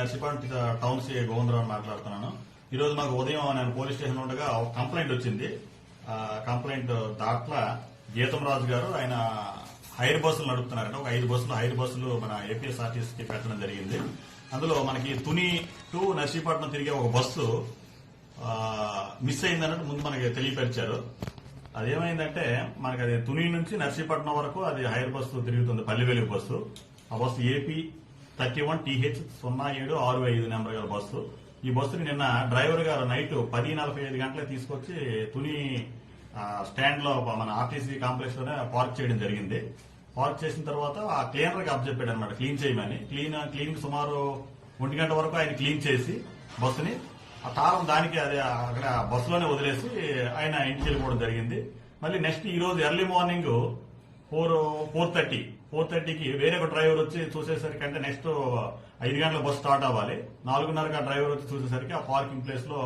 నర్సిపాట్ town C Govindarao మాట్లాడుతున్నాను. ఈ రోజు మాకు ఉదయం నేను పోలీస్ స్టేషన్ ఉండగా ఒక కంప్లైంట్ వచ్చింది. కంప్లైంట్ దాంట్లో గీతం రాజు గారు ఆయన హైర్ బస్సులు నడుపుతున్నారంటే. ఒక ఐదు బస్సులు హైర్ బస్సులు మన ఏపీఎస్ఆర్టీసీకి పెట్టడం జరిగింది. అందులో మనకి తుని టు నర్సీపట్నం తిరిగే ఒక బస్సు మిస్ అయిందన్నట్టు ముందు మనకి తెలియపరిచారు. అదేమైందంటే మనకి అది తుని నుంచి నర్సీపట్నం వరకు అది హైర్ బస్సు తిరుగుతుంది పల్లివెలుగు బస్సు. ఆ bus AP thirty one TH సున్నా ఏడు ఆరు ఐదు నెంబర్ గల బస్సు. ఈ బస్సుని నిన్న డ్రైవర్ గారు నైట్ పది నలభై ఐదు గంటలకు తీసుకొచ్చి తుని స్టాండ్లో మన ఆర్టీసీ కాంప్లెక్స్లోనే పార్క్ చేయడం జరిగింది. పార్క్ చేసిన తర్వాత ఆ క్లీనర్కి అప్పచెప్పాడు అనమాట క్లీన్ చేయమని. క్లీన్ క్లీన్ సుమారు ఒంటి గంట వరకు ఆయన క్లీన్ చేసి బస్సుని ఆ తాళం దానికి అదే అక్కడ బస్సులోనే వదిలేసి ఆయన ఇంటికి వెళ్ళిపోవడం జరిగింది. మళ్ళీ నెక్స్ట్ ఈ రోజు early morning four four thirty. Four థర్టీకి వేరే ఒక డ్రైవర్ వచ్చి చూసేసరికి అంటే నెక్స్ట్ ఐదు గంటల బస్సు స్టార్ట్ అవ్వాలి. నాలుగున్నరకి ఆ డ్రైవర్ వచ్చి చూసేసరికి ఆ పార్కింగ్ ప్లేస్లో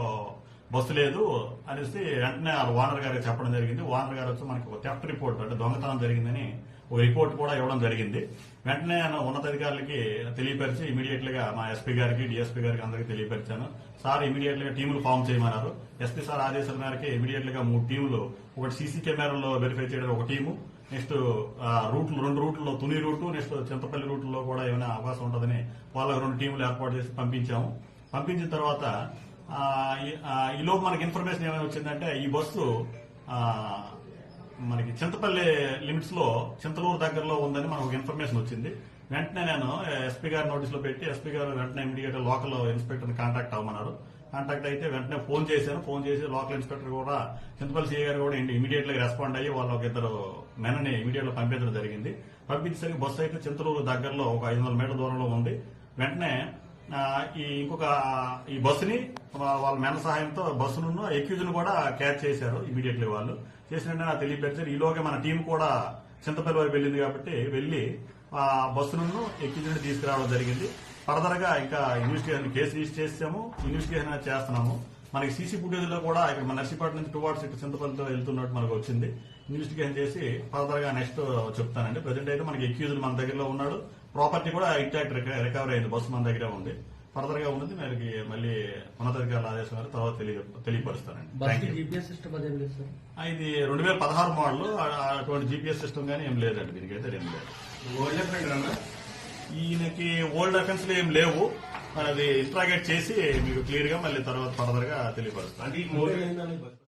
బస్సు లేదు అనేసి వెంటనే ఆ ఓనర్ గారికి చెప్పడం జరిగింది. ఓనర్ గారు వచ్చి మనకి ఒక థెఫ్ట్ రిపోర్ట్ అంటే దొంగతనం జరిగిందని ఒక రిపోర్ట్ కూడా ఇవ్వడం జరిగింది. వెంటనే నేను ఉన్నతాధికారులకి తెలియపరిచి ఇమీడియట్గా మా ఎస్పీ గారికి డిఎస్పీ గారికి అందరికీ తెలియపరిచాను. సార్ ఇమీడియట్గా టీములు ఫామ్ చేయమన్నారు. ఎస్పీ సార్ ఆదేశాల మేరకు ఇమీడియట్గా మూడు టీములు ఒకటి సీసీ కెమెరాలో వెరిఫై చేయడం ఒక టీము నెక్స్ట్ రూట్లు రెండు రూట్లో తుని రూటు నెక్స్ట్ చింతపల్లి రూట్లో కూడా ఏమైనా అవకాశం ఉంటుందని వాళ్ళకి రెండు టీములు ఏర్పాటు చేసి పంపించాము. పంపించిన తర్వాత ఈ- ఈలోపు మనకి ఇన్ఫర్మేషన్ ఏమైనా వచ్చిందంటే ఈ బస్సు మనకి చింతపల్లి లిమిట్స్లో చింతలూరు దగ్గరలో ఉందని మనకు ఒక ఇన్ఫర్మేషన్ వచ్చింది. వెంటనే నేను ఎస్పీ గారి నోటీస్లో పెట్టి ఎస్పీ గారు వెంటనే ఇమీడియట్ లోకల్ ఇన్స్పెక్టర్ కాంటాక్ట్ అవ్వమన్నారు. కాంటాక్ట్ అయితే వెంటనే ఫోన్ చేశాను. ఫోన్ చేసి లోకల్ ఇన్స్పెక్టర్ కూడా చింతపల్లి సీఏ గారు కూడా ఇమీడియట్గా రెస్పాండ్ అయ్యి వాళ్ళ ఒక ఇద్దరు మెనని ఇమీడియట్గా పంపించడం జరిగింది. పంపించేసరికి బస్సు అయితే చింతలూరు దగ్గరలో ఒక ఐదు వందల మీటర్ల దూరంలో ఉంది. వెంటనే ఈ ఇంకొక ఈ బస్సుని వాళ్ళ మెన సహాయంతో బస్సును ఎక్యూజ్ను కూడా క్యాచ్ చేశారు ఇమీడియట్లీ వాళ్ళు. చేసిన నాకు తెలియపరిచారు. ఈలోగా మన టీం కూడా చింతపల్లి వారికి వెళ్ళింది కాబట్టి వెళ్ళి ఆ బస్సును ఎక్యూజ్ తీసుకురావడం జరిగింది. ఫర్దర్గా ఇంకా ఇన్వెస్టిగేషన్ కేసు రిజిస్టర్ చేసాము ఇన్వెస్టిగేషన్ చేస్తున్నాము. మనకి సీసీ ఫుటేజ్లో కూడా ఇక్కడ మన నర్సీపట్నం నుంచి టువార్డ్స్ ఇక్కడ చింతపల్లితో వెళ్తున్నట్టు మనకు వచ్చింది. ఇన్వెస్టిగేషన్ చేసి ఫర్దర్గా నెక్స్ట్ చెప్తానండి. ప్రజెంట్ అయితే మనకి ఎక్యూజ్ మన దగ్గరలో ఉన్నాడు. ప్రాపర్టీ కూడా ఇంటాక్ట్ రికవరీ అయింది. బస్సు మన దగ్గరే ఉంది. ఫర్దర్గా ఉన్నది మనకి మళ్ళీ ఉన్నతాధికారుల ఆదేశం మేరకు తర్వాత తెలియ తెలియపరుస్తానండి. ఇది రెండు వేల పదహారు మోడల్. అటువంటి జీపీఎస్ సిస్టమ్ కానీ ఏం లేదండి. దీనికైతే ఏం లేదు. ఈయనకి ఓల్డ్ అఫెన్స్ ఏం లేవు. మనది అది ఇంట్రాగేట్ చేసి మీకు క్లియర్గా మళ్ళీ తర్వాత ఫర్దర్గా తెలియపరుస్తాను